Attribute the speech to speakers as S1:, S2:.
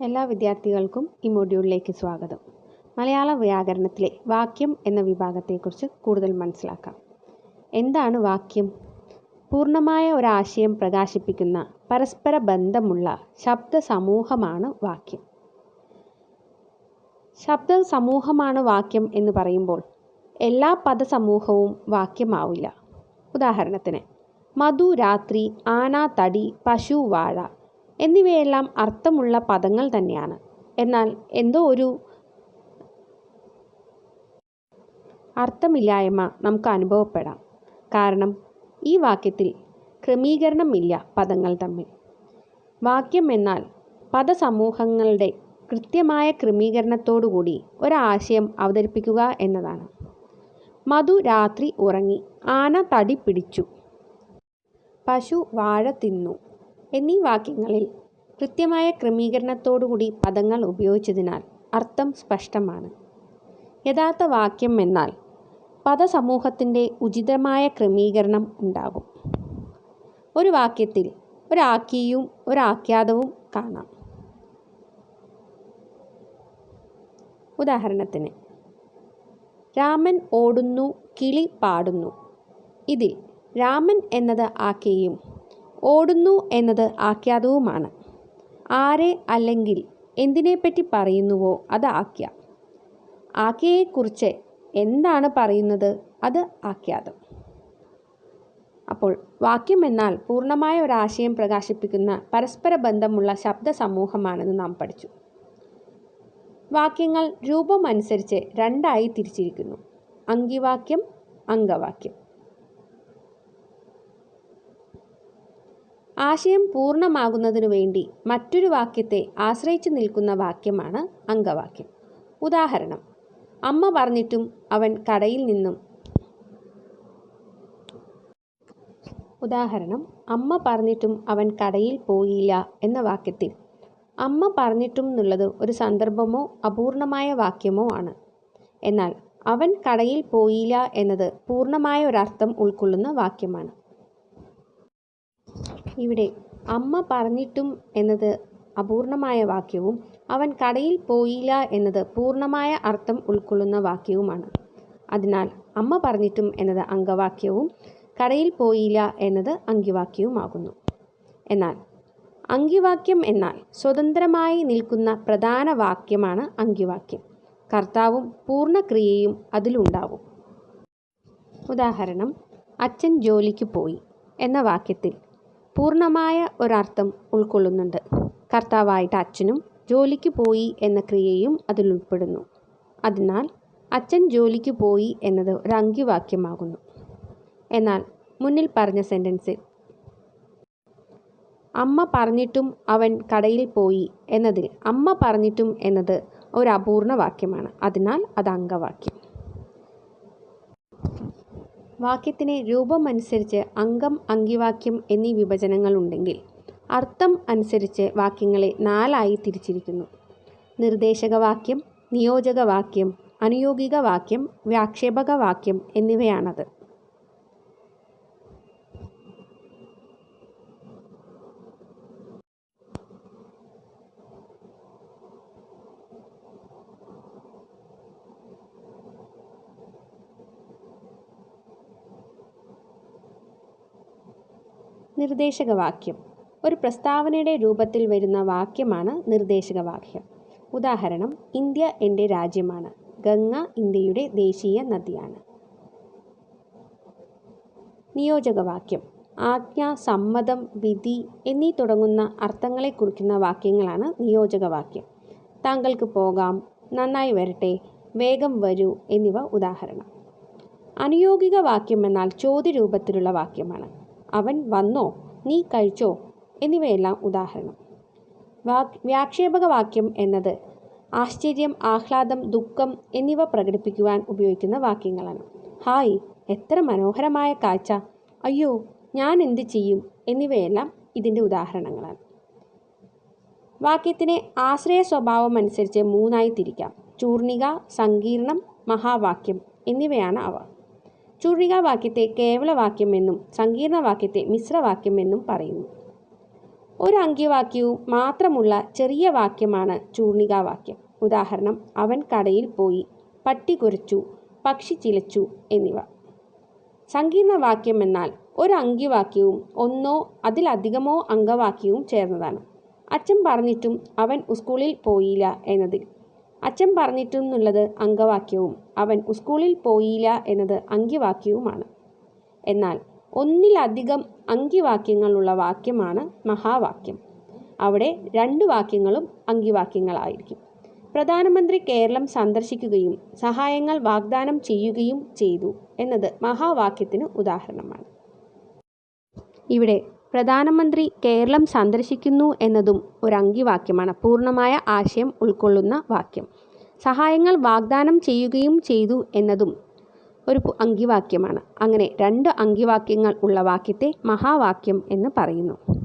S1: എല്ലാ വിദ്യാർത്ഥികൾക്കും ഈ മൊഡ്യൂളിലേക്ക് സ്വാഗതം. മലയാള വ്യാകരണത്തിലെ വാക്യം എന്ന വിഭാഗത്തെക്കുറിച്ച് കൂടുതൽ മനസ്സിലാക്കാം. എന്താണ് വാക്യം? പൂർണമായ ഒരാശയം പ്രകാശിപ്പിക്കുന്ന പരസ്പര ബന്ധമുള്ള ശബ്ദ സമൂഹമാണ് വാക്യം. ശബ്ദ സമൂഹമാണ് വാക്യം എന്ന് പറയുമ്പോൾ എല്ലാ പദസമൂഹവും വാക്യമാവില്ല. ഉദാഹരണത്തിന് മധു രാത്രി ആന തടി പശു വാഴ എന്നിവയെല്ലാം അർത്ഥമുള്ള പദങ്ങൾ തന്നെയാണ്. എന്നാൽ എന്തോ ഒരു അർത്ഥമില്ലായ്മ നമുക്ക് അനുഭവപ്പെടാം. കാരണം ഈ വാക്യത്തിൽ ക്രമീകരണമില്ല പദങ്ങൾ തമ്മിൽ. വാക്യം എന്നാൽ പദസമൂഹങ്ങളുടെ കൃത്യമായ ക്രമീകരണത്തോടുകൂടി ഒരാശയം അവതരിപ്പിക്കുക എന്നതാണ്. മധു രാത്രി ഉറങ്ങി ആന തടി പിടിച്ചു. പശു വാഴ തിന്നു. എന്നീ വാക്യങ്ങളിൽ കൃത്യമായ ക്രമീകരണത്തോടുകൂടി പദങ്ങൾ ഉപയോഗിച്ചതിനാൽ അർത്ഥം സ്പഷ്ടമാണ്. യഥാർത്ഥ വാക്യം എന്നാൽ പദസമൂഹത്തിന്റെ ഉചിതമായ ക്രമീകരണം ഉണ്ടാകും. ഒരു വാക്യത്തിൽ ഒരാക്കിയും ഒരാഖ്യാതവും കാണാം. ഉദാഹരണത്തിന് രാമൻ ഓടുന്നു കിളി പാടുന്നു. ഇതിൽ രാമൻ എന്നത് ആഖ്യയും ഓടുന്നു എന്നത് ആഖ്യാതവുമാണ്. ആരെ അല്ലെങ്കിൽ എന്തിനെപ്പറ്റി പറയുന്നുവോ അത് ആഖ്യ. ആഖ്യയെക്കുറിച്ച് എന്താണ് പറയുന്നത് അത് ആഖ്യാതം. അപ്പോൾ വാക്യം എന്നാൽ പൂർണമായ ഒരാശയം പ്രകാശിപ്പിക്കുന്ന പരസ്പര ബന്ധമുള്ള ശബ്ദ സമൂഹമാണെന്ന് നാം പഠിച്ചു. വാക്യങ്ങൾ രൂപമനുസരിച്ച് രണ്ടായി തിരിച്ചിരിക്കുന്നു. അങ്കിവാക്യം അംഗവാക്യം. ആശയം പൂർണമാകുന്നതിനു വേണ്ടി മറ്റൊരു വാക്യത്തെ ആശ്രയിച്ചു നിൽക്കുന്ന വാക്യമാണ് അംഗവാക്യം. ഉദാഹരണം അമ്മ പറഞ്ഞിട്ടും അവൻ കടയിൽ നിന്നും ഉദാഹരണം അമ്മ പറഞ്ഞിട്ടും അവൻ കടയിൽ പോയില്ല എന്ന വാക്യത്തിൽ. അമ്മ പറഞ്ഞിട്ടും എന്നുള്ളത് ഒരു സന്ദർഭമോ അപൂർണമായ വാക്യമോ ആണ്. എന്നാൽ അവൻ കടയിൽ പോയില്ല എന്നത് പൂർണമായ ഒരർത്ഥം ഉൾക്കൊള്ളുന്ന വാക്യമാണ്. ഇവിടെ അമ്മ പറഞ്ഞിട്ടും എന്നത് അപൂർണമായ വാക്യവും അവൻ കടയിൽ പോയില്ല എന്നത് പൂർണമായ അർത്ഥം ഉൾക്കൊള്ളുന്ന വാക്യവുമാണ്. അതിനാൽ അമ്മ പറഞ്ഞിട്ടും എന്നത് അംഗവാക്യവും കടയിൽ പോയില്ല എന്നത് അങ്കിവാക്യവുമാകുന്നു. എന്നാൽ അങ്കിവാക്യം എന്നാൽ സ്വതന്ത്രമായി നിൽക്കുന്ന പ്രധാന വാക്യമാണ് അങ്കിവാക്യം. കർത്താവും പൂർണക്രിയയും അതിലുണ്ടാവും. ഉദാഹരണം അച്ഛൻ ജോലിക്ക് പോയി എന്ന വാക്യത്തിൽ പൂർണമായ ഒരർത്ഥം ഉൾക്കൊള്ളുന്നുണ്ട്. കർത്താവായിട്ട് അച്ഛനും ജോലിക്ക് പോയി എന്ന ക്രിയയും അതിൽ ഉൾപ്പെടുന്നു. അതിനാൽ അച്ഛൻ ജോലിക്ക് പോയി എന്നത് ഒരു അങ്കിവാക്യമാകുന്നു. എന്നാൽ മുന്നിൽ പറഞ്ഞ സെന്റൻസിൽ അമ്മ പറഞ്ഞിട്ടും അവൻ കടയിൽ പോയി എന്നതിൽ അമ്മ പറഞ്ഞിട്ടും എന്നത് ഒരു അപൂർണ വാക്യമാണ്. അതിനാൽ അത് അംഗവാക്യം. വാക്യത്തിന് രൂപം അനുസരിച്ച് അംഗം അങ്കിവാക്യം എന്നീ വിഭജനങ്ങൾ ഉണ്ടെങ്കിൽ അർത്ഥം അനുസരിച്ച് വാക്യങ്ങളെ നാലായി തിരിച്ചിരിക്കുന്നു. നിർദ്ദേശക വാക്യം അനുയോഗികവാക്യം, വ്യാക്ഷേപകവാക്യം എന്നിവയാണത്. നിർദ്ദേശക വാക്യം ഒരു പ്രസ്താവനയുടെ രൂപത്തിൽ വരുന്ന വാക്യമാണ് നിർദ്ദേശക വാക്യം ഉദാഹരണം ഇന്ത്യ എന്റെ രാജ്യമാണ്. ഗംഗ ഇന്ത്യയുടെ ദേശീയ നദിയാണ്. നിയോജക വാക്യം ആജ്ഞ സമ്മതം വിധി എന്നീ തുടങ്ങുന്ന അർത്ഥങ്ങളെ കുറിക്കുന്ന വാക്യങ്ങളാണ് നിയോജക വാക്യം താങ്കൾക്ക് പോകാം നന്നായി വരട്ടെ വേഗം വരൂ എന്നിവ ഉദാഹരണം. അനുയോഗിക വാക്യം എന്നാൽ ചോദ്യ രൂപത്തിലുള്ള വാക്യമാണ്. അവൻ വന്നോ? നീ കഴിച്ചോ? എന്നിവയെല്ലാം ഉദാഹരണം. വ്യാക്ഷേപക വാക്യം എന്നത് ആശ്ചര്യം ആഹ്ലാദം ദുഃഖം എന്നിവ പ്രകടിപ്പിക്കുവാൻ ഉപയോഗിക്കുന്ന വാക്യങ്ങളാണ്. ഹായ് എത്ര മനോഹരമായ കാഴ്ച. അയ്യോ ഞാൻ എന്ത് ചെയ്യും? എന്നിവയെല്ലാം ഇതിന്റെ ഉദാഹരണങ്ങളാണ്. വാക്യത്തിനെ ആശ്രയ സ്വഭാവം അനുസരിച്ച് മൂന്നായി തിരിക്കാം. ചൂർണിക സങ്കീർണം മഹാവാക്യം എന്നിവയാണ് അവ. ചൂർണികാവാക്യത്തെ കേവലവാക്യം എന്നും സങ്കീർണവാക്യത്തെ മിശ്രവാക്യം എന്നും പറയുന്നു. ഒരു അങ്കിവാക്യവും മാത്രമുള്ള ചെറിയ വാക്യമാണ് ചൂർണികാവാക്യം. ഉദാഹരണം അവൻ കടയിൽ പോയി പട്ടി കുരച്ചു പക്ഷി ചിലച്ചു എന്നിവ. സങ്കീർണ വാക്യം എന്നാൽ ഒരു അങ്കിവാക്യവും ഒന്നോ അതിലധികമോ അംഗവാക്യവും ചേർന്നതാണ്. അച്ഛൻ പറഞ്ഞിട്ടും അവൻ സ്കൂളിൽ പോയില്ല എന്നതിൽ. അച്ഛൻ പറഞ്ഞിട്ടെന്നുള്ളത് അംഗവാക്യവും അവൻ സ്കൂളിൽ പോയില്ല എന്നത് അങ്കിവാക്യവുമാണ്. എന്നാൽ ഒന്നിലധികം അങ്കിവാക്യങ്ങളുള്ള വാക്യമാണ് മഹാവാക്യം. അവിടെ രണ്ട് വാക്യങ്ങളും അങ്കിവാക്യങ്ങളായിരിക്കും. പ്രധാനമന്ത്രി കേരളം സന്ദർശിക്കുകയും സഹായങ്ങൾ വാഗ്ദാനം ചെയ്യുകയും ചെയ്തു എന്നത് മഹാവാക്യത്തിന് ഉദാഹരണമാണ്. ഇവിടെ പ്രധാനമന്ത്രി കേരളം സന്ദർശിക്കുന്നു എന്നതും ഒരു അങ്കിവാക്യമാണ് പൂർണമായ ആശയം ഉൾക്കൊള്ളുന്ന വാക്യം. സഹായങ്ങൾ വാഗ്ദാനം ചെയ്യുകയും ചെയ്തു എന്നതും ഒരു അങ്കിവാക്യമാണ് അങ്ങനെ രണ്ട് അങ്കിവാക്യങ്ങൾ ഉള്ള വാക്യത്തെ മഹാവാക്യം എന്ന് പറയുന്നു.